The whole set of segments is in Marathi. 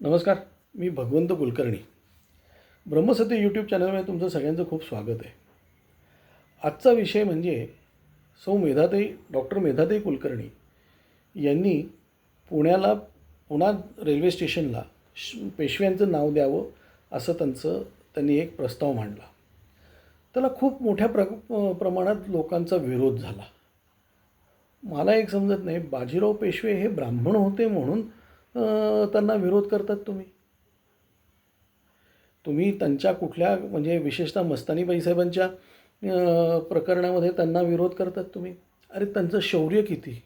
नमस्कार मी भगवंत कुलकर्णी. ब्रह्मसत्य यूट्यूब चॅनलमध्ये तुमचं सगळ्यांचं खूप स्वागत आहे. आजचा विषय म्हणजे सौ मेधाताई डॉक्टर मेधाताई कुलकर्णी यांनी पुण्याला पुणा रेल्वे स्टेशनला श पेशव्यांचं नाव द्यावं असं त्यांचं त्यांनी एक प्रस्ताव मांडला. त्याला खूप मोठ्या प्र प्रमाणात लोकांचा विरोध झाला. मला एक समजत नाही बाजीराव पेशवे हे ब्राह्मण होते म्हणून त्यांना विरोध करतात तुम्ही? तुम्ही त्यांच्या कुठल्या म्हणजे विशेषतः मस्तानीबाई साहेबांच्या प्रकरणामध्ये त्यांना विरोध करतात तुम्ही? अरे त्यांचं शौर्य किती?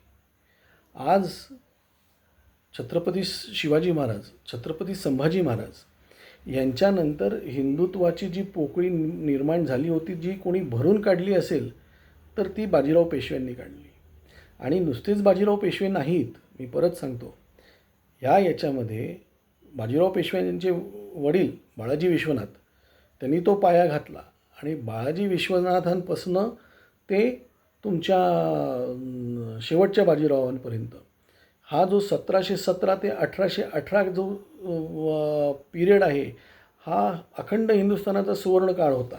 आज छत्रपती शिवाजी महाराज छत्रपती संभाजी महाराज यांच्यानंतर हिंदुत्वाची जी पोकळी निर्माण झाली होती जी कोणी भरून काढली असेल तर ती बाजीराव पेशव्यांनी काढली. आणि नुसतेच बाजीराव पेशवे नाहीत मी परत सांगतो. ह्या याच्यामध्ये बाजीराव पेशवे यांचे वडील बाळाजी विश्वनाथ त्यांनी तो पाया घातला. आणि बाळाजी विश्वनाथांपासनं ते तुमच्या शेवटच्या बाजीरावांपर्यंत. हा जो सतराशे सतरा ते अठराशे अठरा जो पिरियड आहे हा अखंड हिंदुस्थानाचा सुवर्ण काळ होता.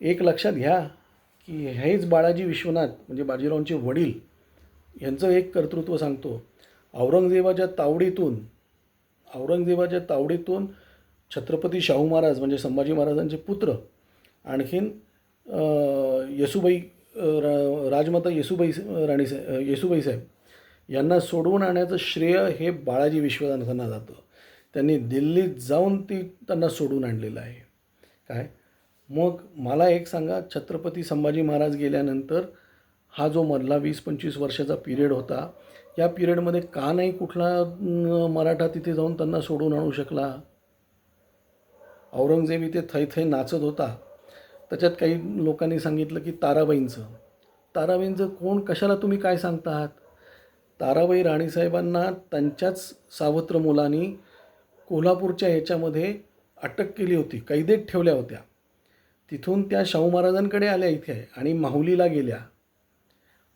एक लक्षात घ्या की हेच बाळाजी विश्वनाथ म्हणजे बाजीरावांचे वडील यांचं एक कर्तृत्व सांगतो. औरंगजेबाच्या तावडीतून औरंगजेबाच्या तावडीतून छत्रपती शाहू महाराज म्हणजे संभाजी महाराजांचे पुत्र आणखीन येसुबाई रा राजमाता येसुबाई राणी सा येसुबाई साहेब यांना सोडवून आणण्याचं श्रेय हे बाळाजी विश्वनाथांना जातं. त्यांनी दिल्लीत जाऊन ती त्यांना सोडून आणलेलं आहे. काय? मग मला एक सांगा छत्रपती संभाजी महाराज गेल्यानंतर हा जो मधला वीस पंचवीस वर्षाचा पिरियड होता या पिरियडमध्ये का नाही कुठला मराठा तिथे जाऊन त्यांना सोडून आणू शकला? औरंगजेब इथे थै थै नाचत होता. त्याच्यात काही लोकांनी सांगितलं की ताराबाईंचं. ताराबाईंचं कोण कशाला तुम्ही काय सांगता ताराबाई राणीसाहेबांना त्यांच्याच सावत्र मुलांनी कोल्हापूरच्या ह्याच्यामध्ये अटक केली होती कैदेत ठेवल्या होत्या. तिथून त्या शाहू महाराजांकडे आल्या इथे आणि माहुलीला गेल्या.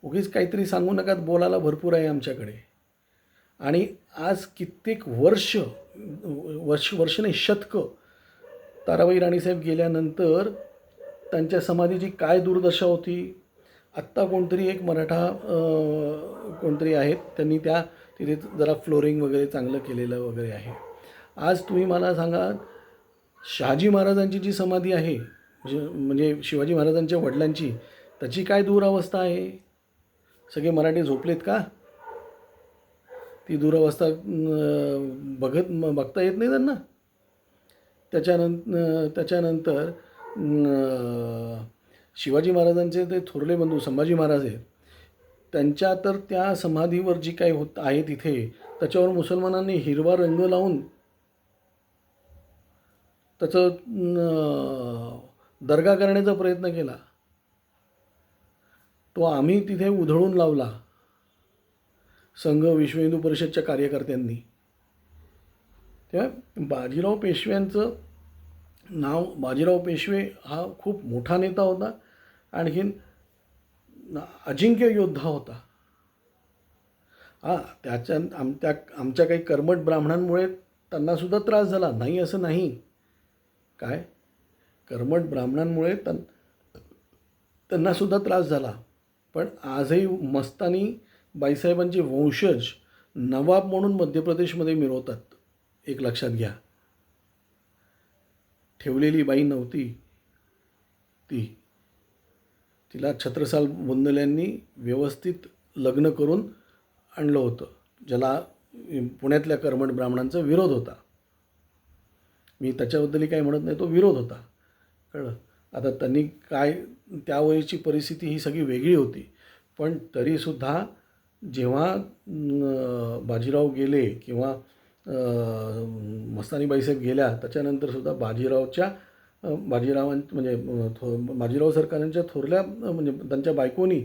उगीच काहीतरी सांगू नका बोलायला भरपूर आहे आमच्याकडे. आणि आज कित्येक वर्ष वर्ष वर्ष नाही शतकं ताराबाई राणीसाहेब गेल्यानंतर त्यांच्या समाधीची काय दुर्दशा होती? आत्ता कोणतरी एक मराठा कोणतरी आहेत त्यांनी त्या तिथे जरा फ्लोरिंग वगैरे चांगलं केलेलं वगैरे आहे. आज तुम्ही मला सांगा शहाजी महाराजांची जी समाधी आहे म्हणजे म्हणजे शिवाजी महाराजांच्या वडिलांची त्याची काय दुरावस्था आहे? सगळे मराठी झोपलेत का? ती दुरावस्था बघत बघता येत नाही त्यांना. त्याच्यानं त्याच्यानंतर शिवाजी महाराजांचे ते थोरले बंधू संभाजी महाराज आहेत. त्यांच्या तर त्या समाधीवर जी काही होत आहे तिथे त्याच्यावर मुसलमानांनी हिरवा रंग लावून त्याचं दर्गा करण्याचा प्रयत्न केला. तो आम्ही तिथे उधळून लावला. संघ विश्व हिंदू परिषदच्या कार्यकर्त्यांनी. तेव्हा बाजीराव पेशव्यांचं नाव बाजीराव पेशवे हा खूप मोठा नेता होता आणखीन अजिंक्य योद्धा होता. हां त्याच्या आम त्या आमच्या काही कर्मट ब्राह्मणांमुळे त्यांनासुद्धा त्रास झाला. नाही असं नाही. काय? कर्मट ब्राह्मणांमुळे त्यां त्यांनासुद्धा त्रास झाला. पण आजही मस्तानी बाईसाहेबांचे वंशज नवाब म्हणून मध्य प्रदेशमध्ये मिरवतात. एक लक्षात घ्या. ठेवलेली बाई नव्हती ती. तिला छत्रसाल बुंदल्यांनी व्यवस्थित लग्न करून आणलं होतं ज्याला पुण्यातल्या कर्मठ ब्राह्मणांचा विरोध होता. मी त्याच्याबद्दलही काही म्हणत नाही तो विरोध होता. कळलं? आता त्यांनी काय त्यावेळीची परिस्थिती ही सगळी वेगळी होती. पण तरीसुद्धा जेव्हा बाजीराव गेले किंवा मस्तानी बाईसाहेब गेल्या त्याच्यानंतरसुद्धा बाजीरावच्या बाजीरावां म्हणजे थो बाजीराव सरकारांच्या थोरल्या म्हणजे त्यांच्या बायकोनी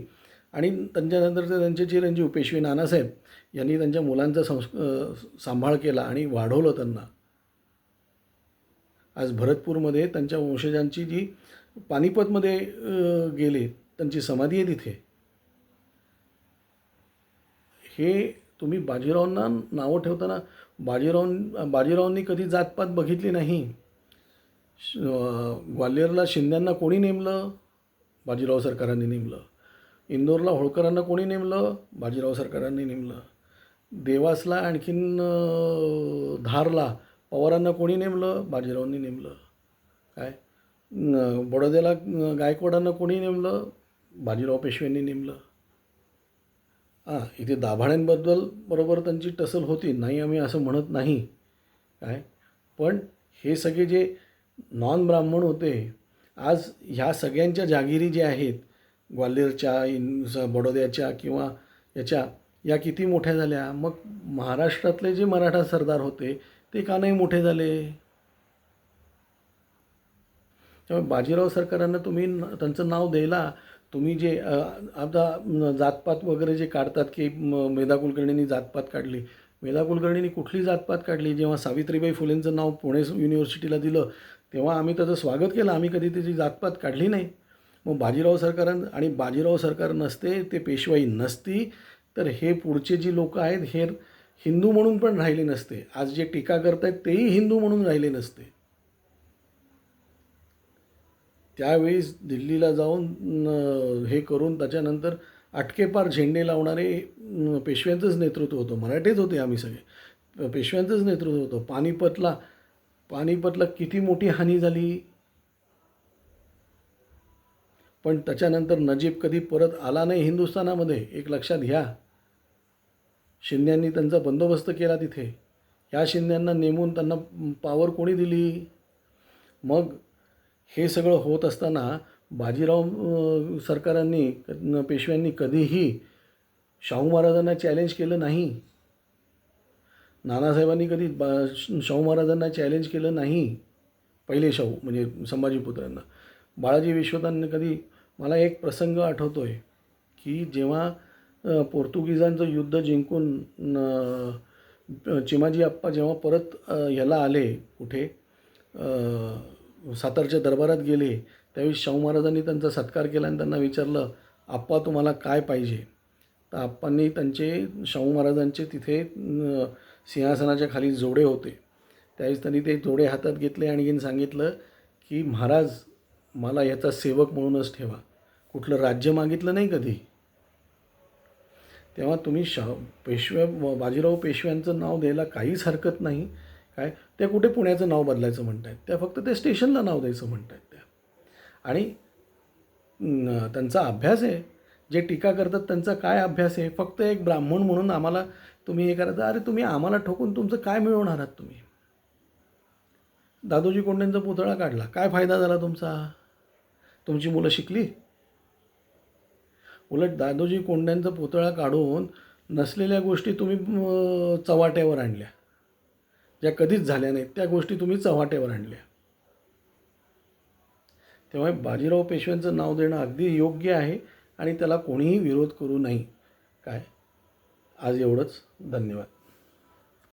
आणि त्यांच्यानंतर त्यांचे चिरंजीव पेशवे नानासाहेब यांनी त्यांच्या मुलांचा संस् सांभाळ केला आणि वाढवलं त्यांना. आज भरतपूरमध्ये त्यांच्या वंशजांची जी पानिपतमध्ये गेले त्यांची समाधी आहे तिथे. हे तुम्ही बाजीरावांना नावं ठेवताना बाजीराव बाजीरावांनी कधी जातपात बघितली नाही. ग्वाल्हेरला शिंद्यांना कोणी नेमलं? बाजीराव सरकारांनी नेमलं. इंदोरला होळकरांना कोणी नेमलं? बाजीराव सरकारांनी नेमलं. देवासला आणखीन धारला पवारांना कोणी नेमलं? बाजीरावांनी नेमलं. काय? बडोद्याला गायकवाडांना कोणी नेमलं? बाजीराव पेशव्यांनी नेमलं. हां इथे दाभाड्यांबद्दल बरोबर त्यांची टसल होती. नाही आम्ही असं म्हणत नाही. काय? पण हे सगळे जे नॉन ब्राह्मण होते आज ह्या सगळ्यांच्या जागिरी ज्या आहेत ग्वाल्हेरच्या इन बडोद्याच्या किंवा याच्या या किती मोठ्या झाल्या? मग महाराष्ट्रातले जे मराठा सरदार होते ते का नाही मोठे झाले. त्यामुळे बाजीराव सरकारांना तुम्ही त्यांचं नाव द्यायला तुम्ही जे आता जातपात वगैरे जे काढतात की मेधा कुलकर्णींनी जातपात काढली. मेधा कुलकर्णींनी कुठली जातपात काढली? जेव्हा सावित्रीबाई फुलेंचं नाव पुणे युनिव्हर्सिटीला दिलं तेव्हा आम्ही त्याचं स्वागत केलं. आम्ही कधी त्याची जातपात काढली नाही. मग बाजीराव सरकारां आणि बाजीराव सरकार नसते ते पेशवाई नसती. तर हे पुढचे जी लोक आहेत हे हिंदू म्हणून पण राहिले नसते. आज जे टीका करतायत तेही हिंदू म्हणून राहिले नसते. त्यावेळेस दिल्लीला जाऊन हे करून त्याच्यानंतर अटकेपार झेंडे लावणारे पेशव्यांचंच नेतृत्व होतं. मराठेच होते आम्ही सगळे. पेशव्यांचंच नेतृत्व होतं. पानिपतला पानिपतला किती मोठी हानी झाली. पण त्याच्यानंतर नजीब कधी परत आला नाही हिंदुस्थानामध्ये? एक लक्षात घ्या. शिंद्यांनी त्यांचा बंदोबस्त केला तिथे. या शिंद्यांना नेमून त्यांना पावर कोणी दिली? मग हे सगळं होत असताना बाजीराव सरकारांनी पेशव्यांनी कधीही शाहू महाराजांना चॅलेंज केलं नाही. नानासाहेबांनी कधी बा श- शाहू महाराजांना चॅलेंज केलं नाही. पहिले शाहू म्हणजे संभाजीपुत्रांना बाळाजी विश्वतांनी कधी मला एक प्रसंग आठवतो आहे की जेव्हा पोर्तुगीजांचं युद्ध जिंकून चिमाजी आप्पा जेव्हा परत ह्याला आले कुठे सातारच्या दरबारात गेले त्यावेळी शाहू महाराजांनी त्यांचा सत्कार केला आणि त्यांना विचारलं आप्पा तुम्हाला काय पाहिजे? तर आप्पांनी त्यांचे शाहू महाराजांचे तिथे सिंहासनाच्या खाली जोडे होते. त्यावेळेस त्यांनी ते जोडे हातात घेतले आणखीन सांगितलं की महाराज मला याचा सेवक म्हणूनच ठेवा. कुठलं राज्य मागितलं नाही कधी? तेव्हा तुम्ही शाह पेशव्या बाजीराव पेशव्यांचं नाव द्यायला काहीच हरकत नाही. काय? ते कुठे पुण्याचं नाव बदलायचं म्हणतायत. त्या फक्त ते स्टेशनला नाव द्यायचं म्हणतायत त्या. आणि त्यांचा अभ्यास आहे. जे टीका करतात त्यांचा काय अभ्यास आहे? फक्त एक ब्राह्मण म्हणून आम्हाला तुम्ही हे करायचं अरे तुम्ही आम्हाला ठोकून तुमचं काय मिळवणार आहात तुम्ही? दादोजी कोंडेंचा पुतळा काढला. काय फायदा झाला तुमचा? तुमची मुलं शिकली? उलट दादोजी कोंड्यांचा पुतळा काढून नसलेल्या गोष्टी तुम्ही चव्हाट्यावर आणल्या. ज्या कधीच झाल्या नाहीत त्या गोष्टी तुम्ही चव्हाट्यावर आणल्या. तेव्हा बाजीराव पेशव्यांचं नाव देणं अगदी योग्य आहे आणि त्याला कोणीही विरोध करू नाही काय? आज एवढंच. धन्यवाद.